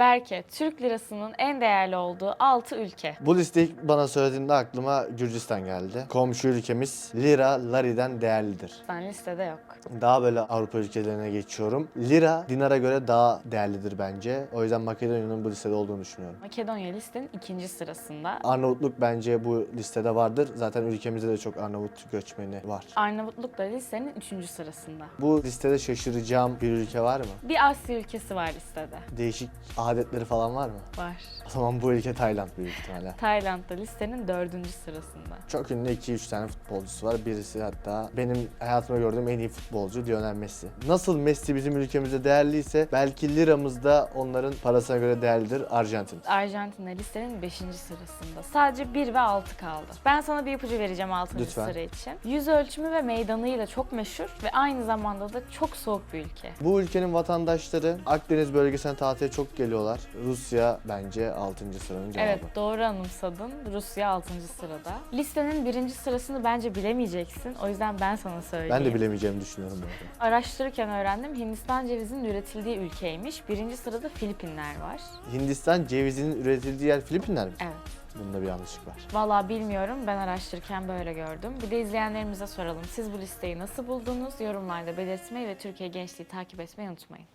Berke, Türk lirasının en değerli olduğu 6 ülke. Bu listeyi ilk bana söylediğinde aklıma Gürcistan geldi. Komşu ülkemiz lira lariden değerlidir. Ben listede yok. Daha böyle Avrupa ülkelerine geçiyorum. Lira dinara göre daha değerlidir bence. O yüzden Makedonya'nın bu listede olduğunu düşünüyorum. Makedonya listenin ikinci sırasında. Arnavutluk bence bu listede vardır. Zaten ülkemizde de çok Arnavut göçmeni var. Arnavutluk da listenin üçüncü sırasında. Bu listede şaşıracağım bir ülke var mı? Bir Asya ülkesi var listede. Değişik adetleri falan var mı? Var. O zaman bu ülke Tayland büyük ihtimalle. Tayland da listenin dördüncü sırasında. Çok ünlü 2-3 tane futbolcusu var. Birisi hatta benim hayatımda gördüğüm en iyi futbolcu Lionel Messi. Nasıl Messi bizim ülkemizde değerliyse belki liramız da onların parasına göre değerlidir Arjantin. Arjantin de listenin 5. sırasında. Sadece 1 ve 6 kaldı. Ben sana bir ipucu vereceğim 6. Lütfen. sıra için. Yüz ölçümü ve meydanıyla çok meşhur ve aynı zamanda da çok soğuk bir ülke. Bu ülkenin vatandaşları Akdeniz bölgesine tatile çok geliyorlar. Rusya bence 6. sıranın cevabı. Evet doğru anımsadın. Rusya 6. sırada. Listenin birinci sırasını bence bilemeyeceksin. O yüzden ben sana söyleyeyim. Ben de bilemeyeceğimi düşünüyorum bu arada. Araştırırken öğrendim Hindistan cevizinin üretildiği ülkeymiş. Birinci sırada Filipinler var. Hindistan cevizinin üretildiği yer Filipinler mi? Evet. Bunda bir yanlışlık var. Vallahi bilmiyorum. Ben araştırırken böyle gördüm. Bir de izleyenlerimize soralım. Siz bu listeyi nasıl buldunuz? Yorumlarda belirtmeyi ve Türkiye Gençliği takip etmeyi unutmayın.